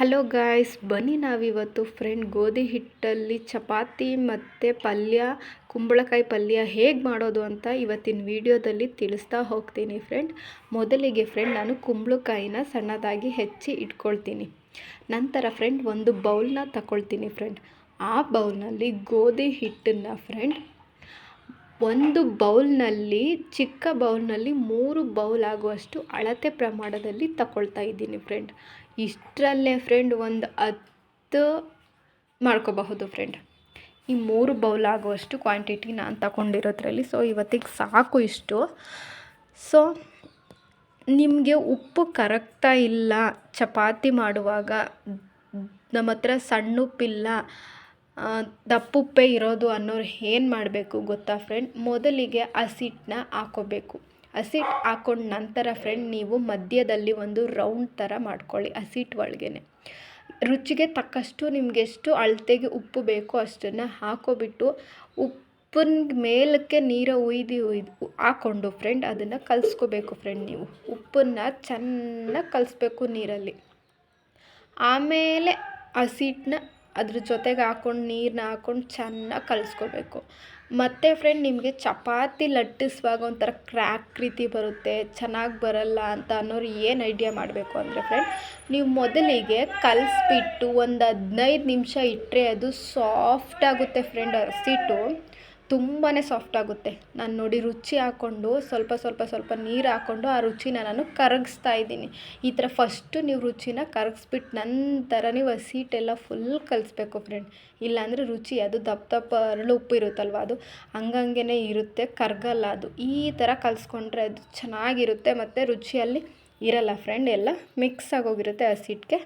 Hello guys, ಬನ್ನಿ ನಾವಿವತ್ತು friend ಗೋಧಿ ಹಿಟ್ಟಲ್ಲಿ ಚಪಾತಿ ಮತ್ತು ಪಲ್ಯ, ಕುಂಬಳಕಾಯಿ ಪಲ್ಯ ಹೇಗೆ ಮಾಡೋದು ಅಂತ ಇವತ್ತಿನ ವಿಡಿಯೋದಲ್ಲಿ ತಿಳಿಸ್ತಾ ಹೋಗ್ತೀನಿ ಫ್ರೆಂಡ್. ಮೊದಲಿಗೆ ಫ್ರೆಂಡ್, ನಾನು ಕುಂಬಳಕಾಯಿನ ಸಣ್ಣದಾಗಿ ಹೆಚ್ಚಿ ಇಟ್ಕೊಳ್ತೀನಿ. ನಂತರ ಫ್ರೆಂಡ್ ಒಂದು ಬೌಲ್ನ ತಗೊಳ್ತೀನಿ ಫ್ರೆಂಡ್. ಆ ಬೌಲ್ನಲ್ಲಿ ಗೋಧಿ ಹಿಟ್ಟನ್ನ ಫ್ರೆಂಡ್, ಒಂದು ಬೌಲ್ನಲ್ಲಿ, ಚಿಕ್ಕ ಬೌಲ್ನಲ್ಲಿ ಮೂರು ಬೌಲ್ ಆಗುವಷ್ಟು ಅಳತೆ ಪ್ರಮಾಣದಲ್ಲಿ ತಗೊಳ್ತಾ ಇದ್ದೀನಿ ಫ್ರೆಂಡ್. ಇಷ್ಟರಲ್ಲೇ ಫ್ರೆಂಡ್ ಒಂದು ಹತ್ತು ಮಾಡ್ಕೋಬಹುದು ಫ್ರೆಂಡ್ ಈ ಮೂರು ಬೌಲ್ ಆಗುವಷ್ಟು ಕ್ವಾಂಟಿಟಿ ನಾನು ತಗೊಂಡಿರೋದ್ರಲ್ಲಿ ಸೊ ಇವತ್ತಿಗೆ ಸಾಕು ಇಷ್ಟು. ಸೊ ನಿಮಗೆ ಉಪ್ಪು ಕರಗ್ತಾ ಇಲ್ಲ, ಚಪಾತಿ ಮಾಡುವಾಗ ನಮ್ಮ ಹತ್ರ ಸಣ್ಣ ಉಪ್ಪಿಲ್ಲ ದಪ್ಪುಪ್ಪೆ ಇರೋದು ಅನ್ನೋರು ಏನು ಮಾಡಬೇಕು ಗೊತ್ತಾ ಫ್ರೆಂಡ್ ಮೊದಲಿಗೆ ಹಸಿಟ್ಟನ್ನ ಹಾಕೋಬೇಕು. ಹಸಿಟ್ಟು ಹಾಕೊಂಡ ನಂತರ ಫ್ರೆಂಡ್ ನೀವು ಮಧ್ಯದಲ್ಲಿ ಒಂದು ರೌಂಡ್ ಥರ ಮಾಡ್ಕೊಳ್ಳಿ ಹಸಿಟ್ಟು ಒಳಗೆ ರುಚಿಗೆ ತಕ್ಕಷ್ಟು ನಿಮ್ಗೆ ಎಷ್ಟು ಅಳತೆಗೆ ಉಪ್ಪು ಬೇಕೋ ಅಷ್ಟನ್ನು ಹಾಕೋಬಿಟ್ಟು ಉಪ್ಪಿನ ಮೇಲಕ್ಕೆ ನೀರು ಉಯ್ದು ಉಯ್ದು ಹಾಕ್ಕೊಂಡು ಫ್ರೆಂಡ್ ಅದನ್ನು ಕಲಿಸ್ಕೋಬೇಕು ಫ್ರೆಂಡ್ ನೀವು. ಉಪ್ಪನ್ನು ಚೆನ್ನಾಗಿ ಕಲಿಸ್ಬೇಕು ನೀರಲ್ಲಿ. ಆಮೇಲೆ ಹಸಿಟ್ಟನ್ನ ಅದ್ರ ಜೊತೆಗೆ ಹಾಕ್ಕೊಂಡು ನೀರನ್ನ ಹಾಕ್ಕೊಂಡು ಚೆನ್ನಾಗಿ ಕಲಿಸ್ಕೋಬೇಕು. ಮತ್ತು ಫ್ರೆಂಡ್ ನಿಮಗೆ ಚಪಾತಿ ಲಟ್ಟಿಸುವಾಗ ಒಂಥರ ಕ್ರ್ಯಾಕ್ ರೀತಿ ಬರುತ್ತೆ, ಚೆನ್ನಾಗಿ ಬರಲ್ಲ ಅಂತ ಅನ್ನೋರು ಏನು ಐಡಿಯಾ ಮಾಡಬೇಕು ಅಂದರೆ ಫ್ರೆಂಡ್ ನೀವು ಮೊದಲಿಗೆ ಕಲಿಸ್ಬಿಟ್ಟು ಒಂದು ಹದಿನೈದು ನಿಮಿಷ ಇಟ್ಟರೆ ಅದು ಸಾಫ್ಟ್ ಆಗುತ್ತೆ ಫ್ರೆಂಡ್ ಹಸಿಟ್ಟು ತುಂಬಾ ಸಾಫ್ಟ್ ಆಗುತ್ತೆ. ನಾನು ನೋಡಿ ರುಚಿ ಹಾಕ್ಕೊಂಡು ಸ್ವಲ್ಪ ಸ್ವಲ್ಪ ಸ್ವಲ್ಪ ನೀರು ಹಾಕ್ಕೊಂಡು ಆ ರುಚಿನ ನಾನು ಕರಗಿಸ್ತಾ ಇದ್ದೀನಿ. ಈ ಥರ ಫಸ್ಟು ನೀವು ರುಚಿನ ಕರಗಿಸ್ಬಿಟ್ಟು ನಂತರ ನೀವು ಹಸಿಟ್ಟೆಲ್ಲ ಫುಲ್ ಕಲಿಸ್ಬೇಕು ಫ್ರೆಂಡ್ ಇಲ್ಲಾಂದರೆ ರುಚಿ ಅದು ದಪ್ಪ ದಪ್ಪ ಅರಳು ಉಪ್ಪು ಇರುತ್ತಲ್ವ ಅದು? ಹಂಗಂಗೆ ಇರುತ್ತೆ, ಕರಗಲ್ಲ ಅದು. ಈ ಥರ ಕಲಿಸ್ಕೊಂಡ್ರೆ ಅದು ಚೆನ್ನಾಗಿರುತ್ತೆ ಮತ್ತು ರುಚಿಯಲ್ಲಿ ಇರಲ್ಲ ಫ್ರೆಂಡ್ ಎಲ್ಲ ಮಿಕ್ಸ್ ಆಗೋಗಿರುತ್ತೆ ಹಸಿಟ್ಟಿಗೆ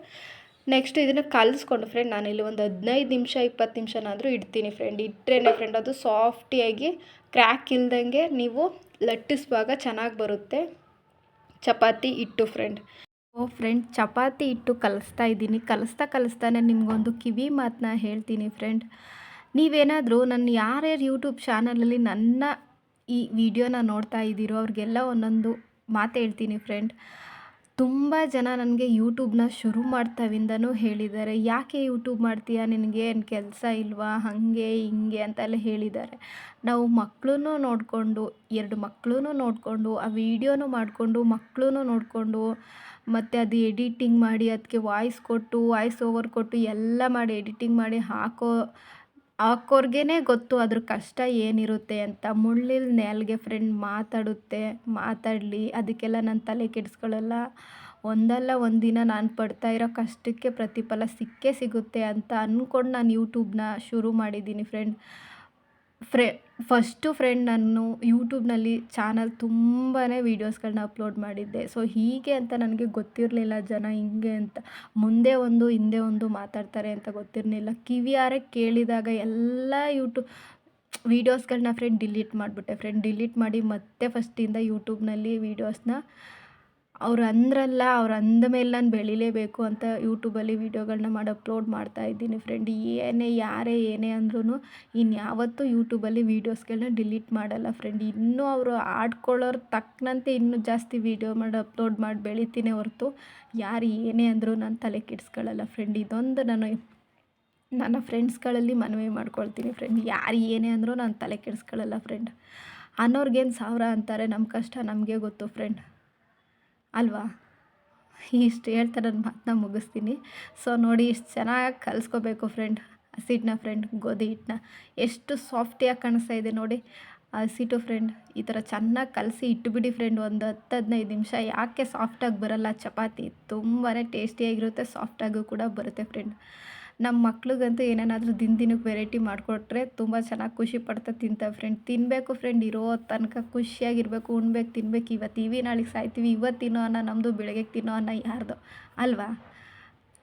ನೆಕ್ಸ್ಟ್ ಇದನ್ನು ಕಲಿಸ್ಕೊಂಡು ಫ್ರೆಂಡ್ ನಾನಿಲ್ಲಿ ಒಂದು ಹದಿನೈದು ನಿಮಿಷ ಇಪ್ಪತ್ತು ನಿಮಿಷನಾದರೂ ಇಡ್ತೀನಿ ಫ್ರೆಂಡ್ ಇಟ್ಟರೆ ಫ್ರೆಂಡ್ ಅದು ಸಾಫ್ಟಿಯಾಗಿ ಕ್ರ್ಯಾಕ್ ಇಲ್ದಂಗೆ ನೀವು ಲಟ್ಟಿಸುವಾಗ ಚೆನ್ನಾಗಿ ಬರುತ್ತೆ. ಚಪಾತಿ ಇಟ್ಟು ಫ್ರೆಂಡ್ ಓ ಫ್ರೆಂಡ್ ಚಪಾತಿ ಇಟ್ಟು ಕಲಿಸ್ತಾ ಇದ್ದೀನಿ. ಕಲಿಸ್ತಾ ಕಲಿಸ್ತಾನೆ ನಿಮಗೊಂದು ಕಿವಿ ಮಾತನ್ನ ಹೇಳ್ತೀನಿ ಫ್ರೆಂಡ್ ನೀವೇನಾದರೂ ನನ್ನ ಯಾರ್ಯಾರು ಯೂಟ್ಯೂಬ್ ಚಾನಲಲ್ಲಿ ನನ್ನ ಈ ವಿಡಿಯೋನ ನೋಡ್ತಾ ಇದ್ದೀರೋ ಅವ್ರಿಗೆಲ್ಲ ಒಂದೊಂದು ಮಾತು ಹೇಳ್ತೀನಿ ಫ್ರೆಂಡ್ ತುಂಬ ಜನ ನನಗೆ ಯೂಟ್ಯೂಬ್ನ ಶುರು ಮಾಡ್ತಾವಿಂದನೂ ಹೇಳಿದ್ದಾರೆ. ಯಾಕೆ ಯೂಟ್ಯೂಬ್ ಮಾಡ್ತೀಯ? ನಿನಗೆ ಏನು ಕೆಲಸ ಇಲ್ವಾ? ಹಾಗೆ, ಹಿಂಗೆ ಅಂತೆಲ್ಲ ಹೇಳಿದ್ದಾರೆ. ನಾವು ಮಕ್ಕಳೂ ನೋಡಿಕೊಂಡು, ಎರಡು ಮಕ್ಕಳೂ ನೋಡಿಕೊಂಡು, ಆ ವೀಡಿಯೋನೂ ಮಾಡಿಕೊಂಡು ಮಕ್ಕಳೂ ನೋಡಿಕೊಂಡು, ಮತ್ತು ಅದು ಎಡಿಟಿಂಗ್ ಮಾಡಿ ಅದಕ್ಕೆ ವಾಯ್ಸ್ ಕೊಟ್ಟು ವಾಯ್ಸ್ ಓವರ್ ಕೊಟ್ಟು, ಎಲ್ಲ ಮಾಡಿ ಎಡಿಟಿಂಗ್ ಮಾಡಿ ಹಾಕೋ ಹಾಕೋರ್ಗೇ ಗೊತ್ತು ಅದ್ರ ಕಷ್ಟ ಏನಿರುತ್ತೆ ಅಂತ. ಮುಳ್ಳಿಲ್ ನೆಲ್ಗೆ ಫ್ರೆಂಡ್ ಮಾತಾಡುತ್ತೆ, ಮಾತಾಡಲಿ. ಅದಕ್ಕೆಲ್ಲ ನನ್ನ ತಲೆ ಕೆಡಿಸ್ಕೊಳ್ಳಲ್ಲ ಒಂದಲ್ಲ ಒಂದಿನ ನಾನು ಪಡ್ತಾ ಇರೋ ಕಷ್ಟಕ್ಕೆ ಪ್ರತಿಫಲ ಸಿಕ್ಕೇ ಸಿಗುತ್ತೆ ಅಂತ ಅಂದ್ಕೊಂಡು ನಾನು ಯೂಟ್ಯೂಬ್ನ ಶುರು ಮಾಡಿದ್ದೀನಿ ಫ್ರೆಂಡ್ ಫ್ರೆ ಫಸ್ಟು ಫ್ರೆಂಡ್ ನಾನು ಯೂಟ್ಯೂಬ್ನಲ್ಲಿ ಚಾನಲ್ ತುಂಬಾ ವೀಡಿಯೋಸ್ಗಳನ್ನ ಅಪ್ಲೋಡ್ ಮಾಡಿದ್ದೆ. ಸೊ ಹೀಗೆ ಅಂತ ನನಗೆ ಗೊತ್ತಿರಲಿಲ್ಲ ಜನ ಹಿಂಗೆ ಅಂತ. ಮುಂದೆ ಒಂದು, ಹಿಂದೆ ಒಂದು ಮಾತಾಡ್ತಾರೆ ಅಂತ ಗೊತ್ತಿರಲಿಲ್ಲ. ಕಿವಿಯಾರೆ ಕೇಳಿದಾಗ ಎಲ್ಲ ಯೂಟ್ಯೂಬ್ ವೀಡಿಯೋಸ್ಗಳನ್ನ ಫ್ರೆಂಡ್ ಡಿಲೀಟ್ ಮಾಡಿಬಿಟ್ಟೆ. ಫ್ರೆಂಡ್ ಡಿಲೀಟ್ ಮಾಡಿ ಮತ್ತೆ ಫಸ್ಟಿಂದ ಯೂಟ್ಯೂಬ್ನಲ್ಲಿ ವೀಡಿಯೋಸ್ನ ಅವ್ರು ಅಂದ್ರಲ್ಲ, ಅವ್ರು ಅಂದ ಮೇಲೆ ನಾನು ಬೆಳಿಲೇಬೇಕು ಅಂತ ಯೂಟ್ಯೂಬಲ್ಲಿ ವೀಡಿಯೋಗಳನ್ನ ಮಾಡಿ ಅಪ್ಲೋಡ್ ಮಾಡ್ತಾ ಇದ್ದೀನಿ ಫ್ರೆಂಡ್ ಏನೇ, ಯಾರೇ ಏನೇ ಅಂದ್ರೂ ಇನ್ಯಾವತ್ತೂ ಯೂಟ್ಯೂಬಲ್ಲಿ ವೀಡಿಯೋಸ್ಗಳನ್ನ ಡಿಲೀಟ್ ಮಾಡಲ್ಲ ಫ್ರೆಂಡ್ ಇನ್ನೂ ಅವರು ಆಡ್ಕೊಳ್ಳೋರು ತಕ್ಕನಂತೆ ಇನ್ನೂ ಜಾಸ್ತಿ ವೀಡಿಯೋ ಮಾಡಿ ಅಪ್ಲೋಡ್ ಮಾಡಿ ಬೆಳಿತೀನಿ ಹೊರತು ಯಾರು ಏನೇ ಅಂದರೂ ನಾನು ತಲೆ ಕೆಡಿಸ್ಕೊಳ್ಳಲ್ಲ ಫ್ರೆಂಡ್ ಇದೊಂದು ನಾನು ನನ್ನ ಫ್ರೆಂಡ್ಸ್ಗಳಲ್ಲಿ ಮನವಿ ಮಾಡ್ಕೊಳ್ತೀನಿ ಫ್ರೆಂಡ್ ಯಾರು ಏನೇ ಅಂದರೂ ನಾನು ತಲೆ ಕೆಡಿಸ್ಕೊಳ್ಳಲ್ಲ ಫ್ರೆಂಡ್ ಅನ್ನೋರ್ಗೇನು ಸಾವಿರ ಅಂತಾರೆ ನಮ್ಮ ಕಷ್ಟ ನಮಗೆ ಗೊತ್ತು ಫ್ರೆಂಡ್ ಅಲ್ವಾ? ಇಷ್ಟು ಹೇಳ್ತಾ ನನ್ನ ಮಾತನ್ನ ಮುಗಿಸ್ತೀನಿ. ಸೊ ನೋಡಿ ಇಷ್ಟು ಚೆನ್ನಾಗಿ ಕಲಿಸ್ಕೋಬೇಕು ಫ್ರೆಂಡ್ ಹಸಿಟ್ನ ಫ್ರೆಂಡ್ ಗೋಧಿ ಹಿಟ್ಟನ್ನ ಎಷ್ಟು ಸಾಫ್ಟಿಯಾಗಿ ಕಾಣಿಸ್ತಾ ಇದೆ ನೋಡಿ. ಹಸಿಟು ಫ್ರೆಂಡ್ ಈ ಥರ ಚೆನ್ನಾಗಿ ಕಲಸಿ ಇಟ್ಟುಬಿಡಿ ಫ್ರೆಂಡ್ ಒಂದು ಹತ್ತು ಹದಿನೈದು ನಿಮಿಷ. ಯಾಕೆ ಸಾಫ್ಟಾಗಿ ಬರಲ್ಲ? ಚಪಾತಿ ತುಂಬಾ ಟೇಸ್ಟಿಯಾಗಿರುತ್ತೆ ಸಾಫ್ಟಾಗೂ ಕೂಡ ಬರುತ್ತೆ ಫ್ರೆಂಡ್ ನಮ್ಮ ಮಕ್ಳಿಗಂತೂ ಏನೇನಾದರೂ ದಿನ ದಿನಕ್ಕೆ ವೆರೈಟಿ ಮಾಡಿಕೊಟ್ರೆ ತುಂಬ ಚೆನ್ನಾಗಿ ಖುಷಿ ಪಡ್ತಾ ತಿಂತಾವೆ ಫ್ರೆಂಡ್ ತಿನ್ನಬೇಕು ಫ್ರೆಂಡ್ ಇರೋ ತನಕ ಖುಷಿಯಾಗಿರಬೇಕು, ಉಣ್ಬೇಕು, ತಿನ್ಬೇಕು. ಇವತ್ತು ಇವಿ ನಾಳೆಗೆ ಸಾಯ್ತೀವಿ ಇವತ್ತು ತಿನ್ನೋ ಅನ್ನ ನಮ್ಮದು ಬೆಳಗ್ಗೆ ತಿನ್ನೋ ಅನ್ನ, ಯಾರ್ದು? ಅಲ್ವಾ?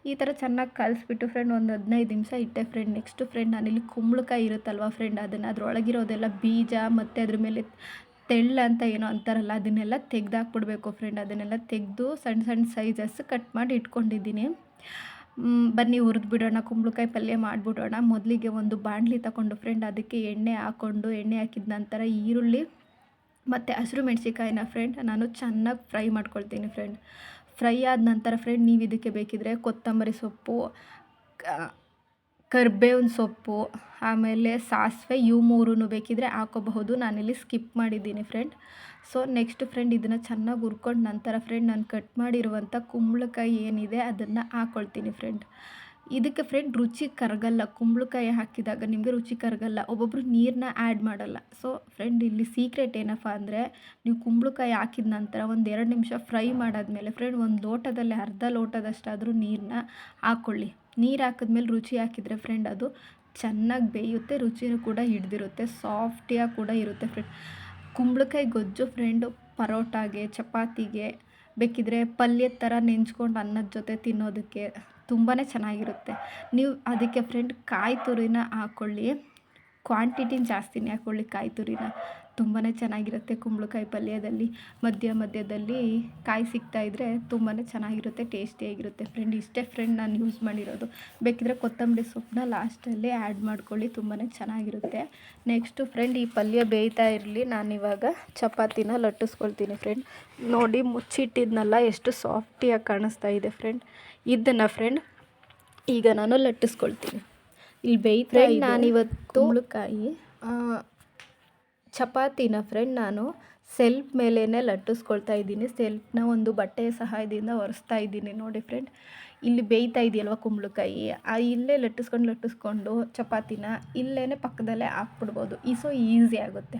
ಈ ಥರ ಚೆನ್ನಾಗಿ ಕಲಿಸ್ಬಿಟ್ಟು ಫ್ರೆಂಡ್ ಒಂದು ಹದಿನೈದು ನಿಮಿಷ ಇಟ್ಟೆ ಫ್ರೆಂಡ್ ನೆಕ್ಸ್ಟು ಫ್ರೆಂಡ್ ನಾನಿಲ್ಲಿ ಕುಂಬಳಕಾಯಿ ಇರುತ್ತಲ್ವ ಫ್ರೆಂಡ್ ಅದನ್ನು ಅದರೊಳಗಿರೋದೆಲ್ಲ ಬೀಜ ಮತ್ತು ಅದ್ರ ಮೇಲೆ ತೆಳ್ಳ ಅಂತ ಏನೋ ಅಂತಾರಲ್ಲ, ಅದನ್ನೆಲ್ಲ ತೆಗ್ದಾಕ್ಬಿಡ್ಬೇಕು ಫ್ರೆಂಡ್ ಅದನ್ನೆಲ್ಲ ತೆಗೆದು ಸಣ್ಣ ಸಣ್ಣ ಸೈಜಸ್ ಕಟ್ ಮಾಡಿ ಇಟ್ಕೊಂಡಿದ್ದೀನಿ. ಬನ್ನಿ ಹುರಿದು ಬಿಡೋಣ, ಕುಂಬಳಕಾಯಿ ಪಲ್ಯ ಮಾಡಿಬಿಡೋಣ. ಮೊದಲಿಗೆ ಒಂದು ಬಾಣಲಿ ತಗೊಂಡು ಫ್ರೆಂಡ್ ಅದಕ್ಕೆ ಎಣ್ಣೆ ಹಾಕ್ಕೊಂಡು ಎಣ್ಣೆ ಹಾಕಿದ ನಂತರ ಈರುಳ್ಳಿ ಮತ್ತು ಹಸಿರು ಮೆಣಸಿಕಾಯಿನ ಫ್ರೆಂಡ್ ನಾನು ಚೆನ್ನಾಗಿ ಫ್ರೈ ಮಾಡ್ಕೊಳ್ತೀನಿ ಫ್ರೆಂಡ್ ಫ್ರೈ ಆದ ನಂತರ ಫ್ರೆಂಡ್ ನೀವು ಇದಕ್ಕೆ ಬೇಕಿದ್ರೆ ಕೊತ್ತಂಬರಿ ಸೊಪ್ಪು ಕರ್ಬೇವಿನ ಸೊಪ್ಪು, ಆಮೇಲೆ ಸಾಸಿವೆ, ಇವು ಮೂರೂ ಬೇಕಿದ್ರೆ ಹಾಕೋಬಹುದು. ನಾನಿಲ್ಲಿ ಸ್ಕಿಪ್ ಮಾಡಿದ್ದೀನಿ ಫ್ರೆಂಡ್ ಸೊ ನೆಕ್ಸ್ಟ್ ಫ್ರೆಂಡ್ ಇದನ್ನು ಚೆನ್ನಾಗಿ ಹುರ್ಕೊಂಡು ನಂತರ ಫ್ರೆಂಡ್ ನಾನು ಕಟ್ ಮಾಡಿರುವಂಥ ಕುಂಬಳಕಾಯಿ ಏನಿದೆ ಅದನ್ನು ಹಾಕ್ಕೊಳ್ತೀನಿ ಫ್ರೆಂಡ್ ಇದಕ್ಕೆ ಫ್ರೆಂಡ್ ರುಚಿ ಕರಗಲ್ಲ, ಕುಂಬಳಕಾಯಿ ಹಾಕಿದಾಗ ನಿಮಗೆ ರುಚಿ ಕರಗಲ್ಲ ಒಬ್ಬೊಬ್ಬರು ನೀರನ್ನ ಆ್ಯಡ್ ಮಾಡಲ್ಲ. ಸೊ ಫ್ರೆಂಡ್ ಇಲ್ಲಿ ಸೀಕ್ರೆಟ್ ಏನಪ್ಪ ಅಂದರೆ, ನೀವು ಕುಂಬಳಕಾಯಿ ಹಾಕಿದ ನಂತರ ಒಂದು ಎರಡು ನಿಮಿಷ ಫ್ರೈ ಮಾಡಾದಮೇಲೆ ಫ್ರೆಂಡ್ ಒಂದು ಲೋಟದಲ್ಲಿ, ಅರ್ಧ ಲೋಟದಷ್ಟಾದರೂ ನೀರನ್ನ ಹಾಕ್ಕೊಳ್ಳಿ ನೀರು ಹಾಕಿದ್ಮೇಲೆ ರುಚಿ ಹಾಕಿದರೆ ಫ್ರೆಂಡ್ ಅದು ಚೆನ್ನಾಗಿ ಬೇಯುತ್ತೆ, ರುಚಿನೂ ಕೂಡ ಹಿಡ್ದಿರುತ್ತೆ ಸಾಫ್ಟಿಯಾಗಿ ಕೂಡ ಇರುತ್ತೆ ಫ್ರೆಂಡ್ ಕುಂಬಳಕಾಯಿ ಗೊಜ್ಜು ಫ್ರೆಂಡು ಪರೋಟಾಗೆ, ಚಪಾತಿಗೆ ಬೇಕಿದ್ರೆ ಪಲ್ಯದ ಥರ ನೆಂಚ್ಕೊಂಡು ಅನ್ನದ ಜೊತೆ ತಿನ್ನೋದಕ್ಕೆ ತುಂಬಾ ಚೆನ್ನಾಗಿರುತ್ತೆ. ನೀವು ಅದಕ್ಕೆ ಫ್ರೆಂಡ್ ಕಾಯಿ ತುರಿನ ಹಾಕ್ಕೊಳ್ಳಿ ಕ್ವಾಂಟಿಟಿನ ಜಾಸ್ತಿನೇ ಹಾಕ್ಕೊಳ್ಳಿ ಕಾಯಿ ತುರಿನ ತುಂಬಾ ಚೆನ್ನಾಗಿರುತ್ತೆ ಕುಂಬಳಕಾಯಿ ಪಲ್ಯದಲ್ಲಿ. ಮಧ್ಯ ಮಧ್ಯದಲ್ಲಿ ಕಾಯಿ ಸಿಗ್ತಾಯಿದ್ರೆ ತುಂಬಾ ಚೆನ್ನಾಗಿರುತ್ತೆ ಟೇಸ್ಟಿಯಾಗಿರುತ್ತೆ ಫ್ರೆಂಡ್ ಇಷ್ಟೇ ಫ್ರೆಂಡ್ ನಾನು ಯೂಸ್ ಮಾಡಿರೋದು. ಬೇಕಿದ್ರೆ ಕೊತ್ತಂಬರಿ ಸೊಪ್ಪನ್ನ ಲಾಸ್ಟಲ್ಲಿ ಆ್ಯಡ್ ಮಾಡ್ಕೊಳ್ಳಿ ತುಂಬಾ ಚೆನ್ನಾಗಿರುತ್ತೆ. ನೆಕ್ಸ್ಟು ಫ್ರೆಂಡ್ ಈ ಪಲ್ಯ ಬೇಯ್ತಾ ಇರಲಿ. ನಾನಿವಾಗ ಚಪಾತಿನ ಲಟ್ಟಿಸ್ಕೊಳ್ತೀನಿ ಫ್ರೆಂಡ್ ನೋಡಿ ಮುಚ್ಚಿಟ್ಟಿದ್ನಲ್ಲ ಎಷ್ಟು ಸಾಫ್ಟಿಯಾಗಿ ಕಾಣಿಸ್ತಾ ಇದೆ ಫ್ರೆಂಡ್ ಇದನ್ನು ಫ್ರೆಂಡ್ ಈಗ ನಾನು ಲಟ್ಟಿಸ್ಕೊಳ್ತೀನಿ. ಇಲ್ಲಿ ಬೇಯ್ತಾ ನಾನಿವತ್ತು ಕುಂಬಳಕಾಯಿ. ಚಪಾತಿನ ಫ್ರೆಂಡ್ ನಾನು ಸೆಲ್ಫ್ ಮೇಲೇ ಲಟ್ಟಿಸ್ಕೊಳ್ತಾ ಇದ್ದೀನಿ. ಸೆಲ್ಫ್ನ ಒಂದು ಬಟ್ಟೆಯ ಸಹಾಯದಿಂದ ಒರೆಸ್ತಾ ಇದ್ದೀನಿ ನೋಡಿ ಫ್ರೆಂಡ್ ಇಲ್ಲಿ ಬೇಯ್ತಾ ಇದೆಯಲ್ವ ಕುಂಬಳಕಾಯಿ? ಆ ಇಲ್ಲೇ ಲಟ್ಟಿಸ್ಕೊಂಡು ಲಟ್ಟಿಸ್ಕೊಂಡು ಚಪಾತಿನ ಇಲ್ಲೇ ಪಕ್ಕದಲ್ಲೇ ಹಾಕ್ಬಿಡ್ಬೋದು. ಈ ಸೊ ಈಸಿ ಆಗುತ್ತೆ.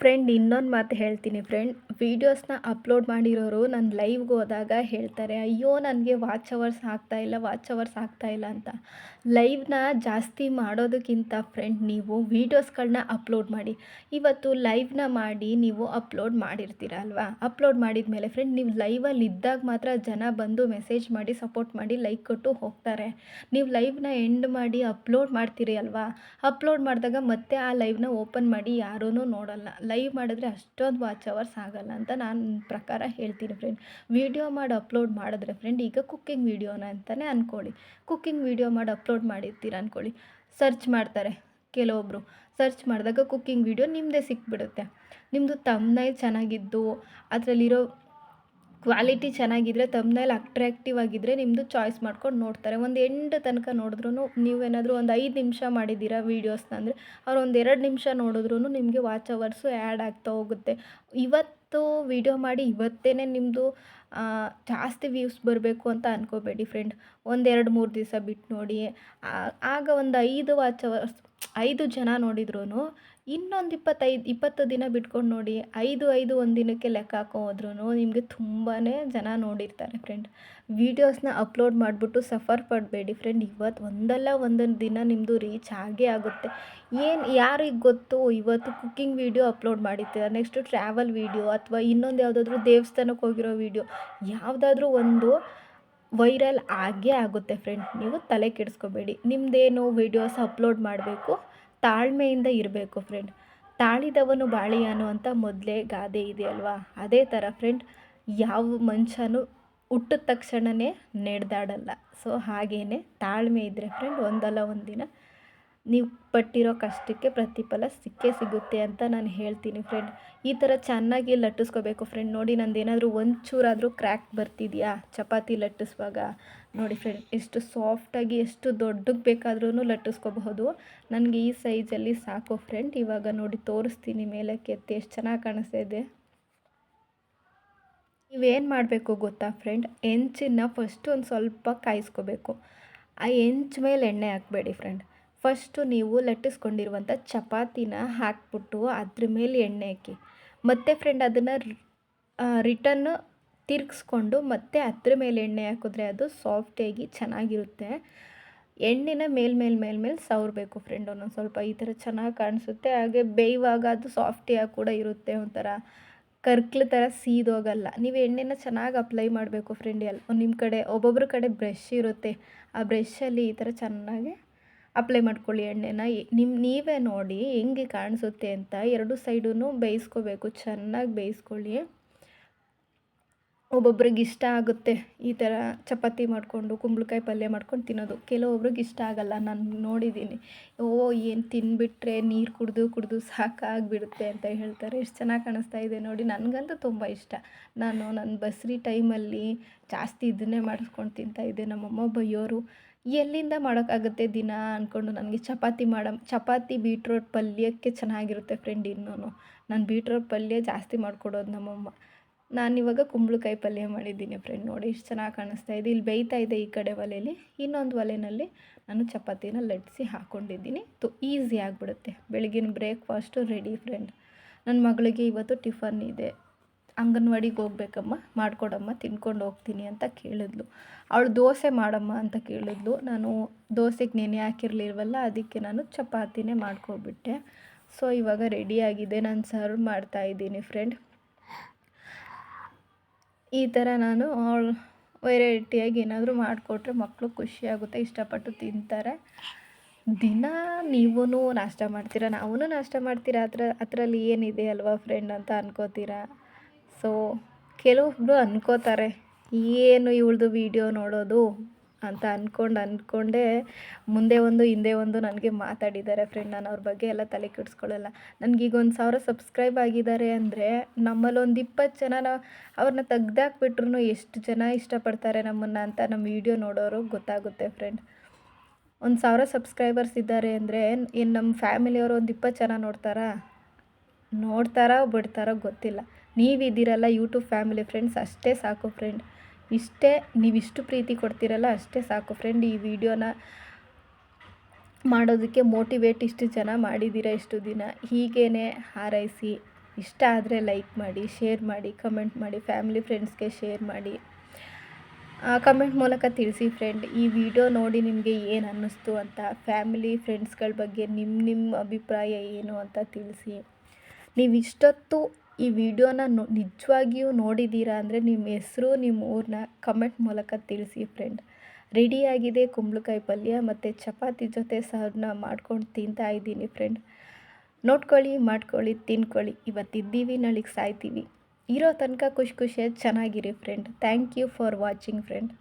ಫ್ರೆಂಡ್, ಇನ್ನೊಂದು ಮಾತು ಹೇಳ್ತೀನಿ ಫ್ರೆಂಡ್. ವೀಡಿಯೋಸ್ನ ಅಪ್ಲೋಡ್ ಮಾಡಿರೋರು ನನ್ನ ಲೈವ್ಗೆ ಹೋದಾಗ ಹೇಳ್ತಾರೆ, ಅಯ್ಯೋ, ನನಗೆ ವಾಚ್ ಅವರ್ಸ್ ಆಗ್ತಾಯಿಲ್ಲ ವಾಚ್ ಅವರ್ಸ್ ಆಗ್ತಾಯಿಲ್ಲ ಅಂತ. ಲೈವ್ನ ಜಾಸ್ತಿ ಮಾಡೋದಕ್ಕಿಂತ ಫ್ರೆಂಡ್, ನೀವು ವೀಡಿಯೋಸ್ಗಳನ್ನ ಅಪ್ಲೋಡ್ ಮಾಡಿ. ಇವತ್ತು ಲೈವ್ನ ಮಾಡಿ ನೀವು ಅಪ್ಲೋಡ್ ಮಾಡಿರ್ತೀರ ಅಲ್ವಾ? ಅಪ್ಲೋಡ್ ಮಾಡಿದ ಮೇಲೆ ಫ್ರೆಂಡ್, ನೀವು ಲೈವಲ್ಲಿ ಇದ್ದಾಗ ಮಾತ್ರ ಜನ ಬಂದು ಮೆಸೇಜ್ ಮಾಡಿ, ಸಪೋರ್ಟ್ ಮಾಡಿ, ಲೈಕ್ ಕೊಟ್ಟು ಹೋಗ್ತಾರೆ. ನೀವು ಲೈವ್ನ ಎಂಡ್ ಮಾಡಿ ಅಪ್ಲೋಡ್ ಮಾಡ್ತೀರಿ ಅಲ್ವಾ? ಅಪ್ಲೋಡ್ ಮಾಡಿದಾಗ ಮತ್ತೆ ಆ ಲೈವ್ನ ಓಪನ್ ಮಾಡಿ ಯಾರೂ ನೋಡಲ್ಲ. ಲೈವ್ ಮಾಡಿದ್ರೆ ಅಷ್ಟೊಂದು ವಾಚ್ ಅವರ್ಸ್ ಆಗಲ್ಲ ಅಂತ ನಾನು ಪ್ರಕಾರ ಹೇಳ್ತೀನಿ ಫ್ರೆಂಡ್ ವೀಡಿಯೋ ಮಾಡಿ ಅಪ್ಲೋಡ್ ಮಾಡಿದ್ರೆ ಫ್ರೆಂಡ್ ಈಗ ಕುಕ್ಕಿಂಗ್ ವೀಡಿಯೋನ ಅಂತಲೇ ಅಂದ್ಕೊಳ್ಳಿ ಕುಕ್ಕಿಂಗ್ ವೀಡಿಯೋ ಮಾಡಿ ಅಪ್ಲೋಡ್ ಮಾಡಿರ್ತೀರ ಅಂದ್ಕೊಳ್ಳಿ ಸರ್ಚ್ ಮಾಡ್ತಾರೆ ಕೆಲವೊಬ್ಬರು ಸರ್ಚ್ ಮಾಡಿದಾಗ ಕುಕ್ಕಿಂಗ್ ವೀಡಿಯೋ ನಿಮ್ಮದೇ ಸಿಕ್ಬಿಡುತ್ತೆ. ನಿಮ್ಮದು ತಮ್ಮನೇ ಚೆನ್ನಾಗಿದ್ದು, ಅದರಲ್ಲಿರೋ ಕ್ವಾಲಿಟಿ ಚೆನ್ನಾಗಿದ್ದರೆ ತಮ್ನೈಲ್ ಅಟ್ರ್ಯಾಕ್ಟಿವ್ ಆಗಿದ್ದರೆ ನಿಮ್ಮದು ಚಾಯ್ಸ್ ಮಾಡ್ಕೊಂಡು ನೋಡ್ತಾರೆ. ಒಂದು ಎಂಡ್ ತನಕ ನೋಡಿದ್ರೂ ನೀವೇನಾದರೂ ಒಂದು ಐದು ನಿಮಿಷ ಮಾಡಿದ್ದೀರಾ ವೀಡಿಯೋಸ್ನ ಅಂದರೆ, ಅವ್ರು ಒಂದು ಎರಡು ನಿಮಿಷ ನೋಡಿದ್ರೂ ನಿಮಗೆ ವಾಚ್ ಅವರ್ಸು ಆ್ಯಡ್ ಆಗ್ತಾ ಹೋಗುತ್ತೆ. ಇವತ್ತು ವೀಡಿಯೋ ಮಾಡಿ ಇವತ್ತೇ ನಿಮ್ಮದು ಜಾಸ್ತಿ ವ್ಯೂಸ್ ಬರಬೇಕು ಅಂತ ಅಂದ್ಕೋಬೇಡಿ ಫ್ರೆಂಡ್ ಒಂದೆರಡು ಮೂರು ದಿವಸ ಬಿಟ್ಟು ನೋಡಿ. ಆಗ ಒಂದು ಐದು ವಾಚ್ ಅವರ್ಸ್ ಐದು ಜನ ನೋಡಿದ್ರೂ ಇನ್ನೊಂದು ಇಪ್ಪತ್ತೈದು, ಇಪ್ಪತ್ತು ದಿನ ಬಿಟ್ಕೊಂಡು ನೋಡಿ, ಐದು ಐದು ಒಂದು ದಿನಕ್ಕೆ ಲೆಕ್ಕ ಹಾಕೋ ಹೋದ್ರೂ ನಿಮಗೆ ತುಂಬಾ ಜನ ನೋಡಿರ್ತಾರೆ ಫ್ರೆಂಡ್ ವೀಡಿಯೋಸ್ನ ಅಪ್ಲೋಡ್ ಮಾಡಿಬಿಟ್ಟು ಸಫರ್ ಪಡಬೇಡಿ ಫ್ರೆಂಡ್ ಇವತ್ತು ಒಂದಲ್ಲ ಒಂದೊಂದು ದಿನ ನಿಮ್ಮದು ರೀಚ್ ಆಗೇ ಆಗುತ್ತೆ. ಏನು ಯಾರಿಗೆ ಗೊತ್ತು, ಇವತ್ತು ಕುಕ್ಕಿಂಗ್ ವೀಡಿಯೋ ಅಪ್ಲೋಡ್ ಮಾಡಿರ್ತೀರ ನೆಕ್ಸ್ಟು ಟ್ರಾವೆಲ್ ವೀಡಿಯೋ ಅಥವಾ ಇನ್ನೊಂದು ಯಾವುದಾದ್ರೂ ದೇವಸ್ಥಾನಕ್ಕೆ ಹೋಗಿರೋ ವೀಡಿಯೋ ಯಾವುದಾದ್ರೂ ಒಂದು ವೈರಲ್ ಆಗೇ ಆಗುತ್ತೆ ಫ್ರೆಂಡ್ ನೀವು ತಲೆ ಕೆಡಿಸ್ಕೋಬೇಡಿ. ನಿಮ್ಮದೇನು ವೀಡಿಯೋಸ್ ಅಪ್ಲೋಡ್ ಮಾಡಬೇಕು ತಾಳ್ಮೆಯಿಂದ ಇರಬೇಕು ಫ್ರೆಂಡ್ ತಾಳಿದವನು ಬಾಳಿಯಾನು ಅಂತ ಮೊದಲೇ ಗಾದೆ ಇದೆ ಅಲ್ವಾ ಅದೇ ಥರ ಫ್ರೆಂಡ್ ಯಾವ ಮನುಷ್ಯನೂ ಹುಟ್ಟಿದ ತಕ್ಷಣವೇ ನಡೆದಾಡಲ್ಲ. ಸೊ ಹಾಗೇ ತಾಳ್ಮೆ ಇದ್ದರೆ ಫ್ರೆಂಡ್ ಒಂದಲ್ಲ ಒಂದು ದಿನ ನೀವು ಪಟ್ಟಿರೋ ಕಷ್ಟಕ್ಕೆ ಪ್ರತಿಫಲ ಸಿಕ್ಕೇ ಸಿಗುತ್ತೆ ಅಂತ ನಾನು ಹೇಳ್ತೀನಿ ಫ್ರೆಂಡ್ ಈ ಥರ ಚೆನ್ನಾಗಿ ಲಟ್ಟಿಸ್ಕೋಬೇಕು ಫ್ರೆಂಡ್ ನೋಡಿ ನಂದು ಏನಾದರೂ ಒಂಚೂರಾದರೂ ಕ್ರ್ಯಾಕ್ ಬರ್ತಿದೆಯಾ? ಚಪಾತಿ ಲಟ್ಟಿಸುವಾಗ? ನೋಡಿ ಫ್ರೆಂಡ್ ಎಷ್ಟು ಸಾಫ್ಟಾಗಿ ಎಷ್ಟು ದೊಡ್ಡಕ್ಕೆ ಬೇಕಾದ್ರೂ ಲಟ್ಟಿಸ್ಕೋಬಹುದು. ನನಗೆ ಈ ಸೈಜಲ್ಲಿ ಸಾಕು ಫ್ರೆಂಡ್ ಇವಾಗ ನೋಡಿ, ತೋರಿಸ್ತೀನಿ ಮೇಲಕ್ಕೆ ಎತ್ತಿ. ಎಷ್ಟು ಚೆನ್ನಾಗಿ ಕಾಣಿಸ್ತಾ ಇದೆ. ನೀವೇನು ಮಾಡಬೇಕು ಗೊತ್ತಾ ಫ್ರೆಂಡ್ ಹೆಂಚನ್ನ ಫಸ್ಟು ಒಂದು ಸ್ವಲ್ಪ ಕಾಯಿಸ್ಕೋಬೇಕು. ಆ ಹೆಂಚು ಮೇಲೆ ಎಣ್ಣೆ ಹಾಕಬೇಡಿ ಫ್ರೆಂಡ್ ಫಸ್ಟು ನೀವು ಲಟ್ಟಿಸ್ಕೊಂಡಿರುವಂಥ ಚಪಾತಿನ ಹಾಕ್ಬಿಟ್ಟು ಅದ್ರ ಮೇಲೆ ಎಣ್ಣೆ ಹಾಕಿ. ಮತ್ತು ಫ್ರೆಂಡ್ ಅದನ್ನು ರಿಟರ್ನ್ ತಿರುಗಿಸ್ಕೊಂಡು ಮತ್ತೆ ಅದ್ರ ಮೇಲೆ ಎಣ್ಣೆ ಹಾಕಿದ್ರೆ ಅದು ಸಾಫ್ಟಾಗಿ ಚೆನ್ನಾಗಿರುತ್ತೆ. ಎಣ್ಣೆನ ಮೇಲ್ಮೇಲ್ ಮೇಲ್ಮೇಲ್ ಮೇಲೆ ಮೇಲೆ ಸವರಬೇಕು ಫ್ರೆಂಡ್ ಒಂದೊಂದು ಸ್ವಲ್ಪ. ಈ ಥರ ಚೆನ್ನಾಗಿ ಕಾಣಿಸುತ್ತೆ. ಹಾಗೆ ಬೇಯುವಾಗ ಅದು ಸಾಫ್ಟಿಯಾಗಿ ಕೂಡ ಇರುತ್ತೆ ಒಂಥರ. ಕರ್ಕ್ಲ ಥರ ಸೀದೋಗಲ್ಲ. ನೀವು ಎಣ್ಣೆನ ಚೆನ್ನಾಗಿ ಅಪ್ಲೈ ಮಾಡಬೇಕು ಫ್ರೆಂಡ್ ಎಲ್ಲ ನಿಮ್ಮ ಕಡೆ ಒಬ್ಬೊಬ್ಬರ ಕಡೆ ಬ್ರಷ್ ಇರುತ್ತೆ. ಆ ಬ್ರಷಲ್ಲಿ ಈ ಥರ ಚೆನ್ನಾಗಿ ಅಪ್ಲೈ ಮಾಡ್ಕೊಳ್ಳಿ ಎಣ್ಣೆನ. ನಿಮ್ಮ ನೀವೇ ನೋಡಿ ಹೆಂಗೆ ಕಾಣಿಸುತ್ತೆ ಅಂತ ಎರಡು ಸೈಡೂ ಬೇಯಿಸ್ಕೋಬೇಕು, ಚೆನ್ನಾಗಿ ಬೇಯಿಸ್ಕೊಳ್ಳಿ. ಒಬ್ಬೊಬ್ರಿಗೆ ಇಷ್ಟ ಆಗುತ್ತೆ ಈ ಥರ ಚಪಾತಿ ಮಾಡಿಕೊಂಡು, ಕುಂಬಳಕಾಯಿ ಪಲ್ಯ ಮಾಡ್ಕೊಂಡು ತಿನ್ನೋದು. ಕೆಲವೊಬ್ರಿಗೆ ಇಷ್ಟ ಆಗಲ್ಲ, ನಾನು ನೋಡಿದ್ದೀನಿ. ಓ, ಏನು ತಿನ್ಬಿಟ್ರೆ ನೀರು ಕುಡಿದು ಕುಡಿದು ಸಾಕಾಗಿಬಿಡುತ್ತೆ ಅಂತ ಹೇಳ್ತಾರೆ. ಎಷ್ಟು ಚೆನ್ನಾಗಿ ಕಾಣಿಸ್ತಾ ಇದೆ ನೋಡಿ, ನನಗಂತೂ ತುಂಬ ಇಷ್ಟ. ನಾನು ನನ್ನ ಬಸ್ರಿ ಟೈಮಲ್ಲಿ ಜಾಸ್ತಿ ಇದನ್ನೇ ಮಾಡಿಸ್ಕೊಂಡು ತಿಂತಾಯಿದ್ದೆ ನಮ್ಮಮ್ಮ ಬೈಯೋರು ಎಲ್ಲಿಂದ ಮಾಡೋಕ್ಕಾಗುತ್ತೆ ದಿನ ಅಂದ್ಕೊಂಡು ನನಗೆ ಚಪಾತಿ ಮಾಡ, ಚಪಾತಿ ಬೀಟ್ರೋಟ್ ಪಲ್ಯಕ್ಕೆ ಚೆನ್ನಾಗಿರುತ್ತೆ ಫ್ರೆಂಡ್ ಇನ್ನೂ ನಾನು ಬೀಟ್ರೋಟ್ ಪಲ್ಯ ಜಾಸ್ತಿ ಮಾಡಿಕೊಡೋದು ನಮ್ಮಮ್ಮ. ನಾನಿವಾಗ ಕುಂಬಳಕಾಯಿ ಪಲ್ಯ ಮಾಡಿದ್ದೀನಿ ಫ್ರೆಂಡ್ ನೋಡಿ, ಇಷ್ಟು ಚೆನ್ನಾಗಿ ಕಾಣಿಸ್ತಾ ಇದೆ. ಇಲ್ಲಿ ಬೇಯ್ತಾ ಇದೆ ಈ ಕಡೆ ಒಲೆಯಲ್ಲಿ ಇನ್ನೊಂದು ಒಲೆಯಲ್ಲಿ ನಾನು ಚಪಾತಿನ ಲಟ್ಟಿಸಿ ಹಾಕ್ಕೊಂಡಿದ್ದೀನಿ ತು ಈಸಿ ಆಗಿಬಿಡುತ್ತೆ. ಬೆಳಗಿನ ಬ್ರೇಕ್ಫಾಸ್ಟು ರೆಡಿ ಫ್ರೆಂಡ್ ನನ್ನ ಮಗಳಿಗೆ ಇವತ್ತು ಟಿಫನ್ ಇದೆ. ಅಂಗನವಾಡಿಗೆ ಹೋಗ್ಬೇಕಮ್ಮ, ಮಾಡಿಕೊಡಮ್ಮ, ತಿನ್ಕೊಂಡು ಹೋಗ್ತೀನಿ ಅಂತ ಕೇಳಿದ್ಲು. ಅವಳು ದೋಸೆ ಮಾಡಮ್ಮ ಅಂತ ಕೇಳಿದ್ಲು. ನಾನು ದೋಸೆಗೆ ನೆನೆ ಹಾಕಿರ್ಲಿಲ್ವಲ್ಲ, ಅದಕ್ಕೆ ನಾನು ಚಪಾತಿನೇ ಮಾಡ್ಕೊಬಿಟ್ಟೆ. ಸೊ ಇವಾಗ ರೆಡಿಯಾಗಿದೆ ನಾನು ಸರ್ವ್ ಮಾಡ್ತಾ ಇದ್ದೀನಿ ಫ್ರೆಂಡ್ ಈ ಥರ ನಾನು ವೆರೈಟಿಯಾಗಿ ಏನಾದರೂ ಮಾಡಿಕೊಟ್ರೆ ಮಕ್ಕಳು ಖುಷಿಯಾಗುತ್ತೆ ಇಷ್ಟಪಟ್ಟು ತಿಂತಾರೆ. ದಿನ ನೀವೂ ನಾಷ್ಟ ಮಾಡ್ತೀರಾ ನಾವೂ ನಾಷ್ಟ ಮಾಡ್ತೀರಾ? ಅದರ, ಅದರಲ್ಲಿ ಏನಿದೆ ಅಲ್ವಾ ಫ್ರೆಂಡ್ ಅಂತ ಅನ್ಕೋತೀರಾ? ಸೊ ಕೆಲವೊಬ್ಬರು ಅಂದ್ಕೋತಾರೆ ಏನು ಇವಳ್ದು ವೀಡಿಯೋ ನೋಡೋದು? ಅಂತ ಅಂದ್ಕೊಂಡು ಅಂದ್ಕೊಂಡೇ ಮುಂದೆ ಒಂದು, ಹಿಂದೆ ಒಂದು ನನಗೆ ಮಾತಾಡಿದ್ದಾರೆ ಫ್ರೆಂಡ್ ನಾನು ಅವ್ರ ಬಗ್ಗೆ ಎಲ್ಲ ತಲೆ ಕೆಡಿಸ್ಕೊಳ್ಳಲ್ಲ. ನನಗೀಗ ಒಂದು ಸಾವಿರ ಸಬ್ಸ್ಕ್ರೈಬ್ ಆಗಿದ್ದಾರೆ ಅಂದರೆ ನಮ್ಮಲ್ಲಿ ಒಂದು ಇಪ್ಪತ್ತು ಜನ ಅವ್ರನ್ನ ತೆಗ್ದಾಕ್ಬಿಟ್ರು ಎಷ್ಟು ಜನ ಇಷ್ಟಪಡ್ತಾರೆ ನಮ್ಮನ್ನು ಅಂತ ನಮ್ಮ ವೀಡಿಯೋ ನೋಡೋರು ಗೊತ್ತಾಗುತ್ತೆ ಫ್ರೆಂಡ್ ಒಂದು ಸಾವಿರ ಸಬ್ಸ್ಕ್ರೈಬರ್ಸ್ ಇದ್ದಾರೆ ಅಂದರೆ ಏನು ನಮ್ಮ ಫ್ಯಾಮಿಲಿಯವರು ಒಂದು ಇಪ್ಪತ್ತು ಜನ ನೋಡ್ತಾರಾ? ನೋಡ್ತಾರೋ, ಬಿಡ್ತಾರೋ ಗೊತ್ತಿಲ್ಲ. ನೀವಿದ್ದೀರಲ್ಲ ಯೂಟ್ಯೂಬ್ ಫ್ಯಾಮಿಲಿ ಫ್ರೆಂಡ್ಸ್, ಅಷ್ಟೇ ಸಾಕು ಫ್ರೆಂಡ್. ಇಷ್ಟೇ, ನೀವಿಷ್ಟು ಪ್ರೀತಿ ಕೊಡ್ತೀರಲ್ಲ, ಅಷ್ಟೇ ಸಾಕು ಫ್ರೆಂಡ್. ಈ ವಿಡಿಯೋನ ಮಾಡೋದಕ್ಕೆ ಮೋಟಿವೇಟ್ ಇಷ್ಟು ಜನ ಮಾಡಿದ್ದೀರ ಇಷ್ಟು ದಿನ. ಹೀಗೇ ಹಾರೈಸಿ. ಇಷ್ಟ ಆದರೆ ಲೈಕ್ ಮಾಡಿ, ಶೇರ್ ಮಾಡಿ, ಕಮೆಂಟ್ ಮಾಡಿ, ಫ್ಯಾಮಿಲಿ ಫ್ರೆಂಡ್ಸ್ಗೆ ಶೇರ್ ಮಾಡಿ. ಕಮೆಂಟ್ ಮೂಲಕ ತಿಳಿಸಿ ಫ್ರೆಂಡ್, ಈ ವಿಡಿಯೋ ನೋಡಿ ನಿಮಗೆ ಏನು ಅನ್ನಿಸ್ತು ಅಂತ, ಫ್ಯಾಮಿಲಿ ಫ್ರೆಂಡ್ಸ್ಗಳ ಬಗ್ಗೆ ನಿಮ್ಮ ನಿಮ್ಮ ಅಭಿಪ್ರಾಯ ಏನು ಅಂತ ತಿಳಿಸಿ. ನೀವು ಇಷ್ಟೊತ್ತು ಈ ವಿಡಿಯೋನ ನಿಜವಾಗಿಯೂ ನೋಡಿದ್ದೀರಾ ಅಂದರೆ ನಿಮ್ಮ ಹೆಸರು, ನಿಮ್ಮ ಊರನ್ನ ಕಮೆಂಟ್ ಮೂಲಕ ತಿಳಿಸಿ ಫ್ರೆಂಡ್ ರೆಡಿಯಾಗಿದೆ ಕುಂಬಳಕಾಯಿ ಪಲ್ಯ ಮತ್ತು ಚಪಾತಿ ಜೊತೆ ಸರ್ನ ಮಾಡ್ಕೊಂಡು ತಿಂತಾ ಇದ್ದೀನಿ ಫ್ರೆಂಡ್ ನೋಡ್ಕೊಳ್ಳಿ, ಮಾಡ್ಕೊಳ್ಳಿ, ತಿನ್ಕೊಳ್ಳಿ. ಇವತ್ತಿದ್ದೀವಿ, ನಾಳೆಗೆ ಸಾಯ್ತೀವಿ. ಇರೋ ತನಕ ಖುಷಿ ಖುಷಿಯಾಗಿ ಚೆನ್ನಾಗಿರಿ friend thank you for watching friend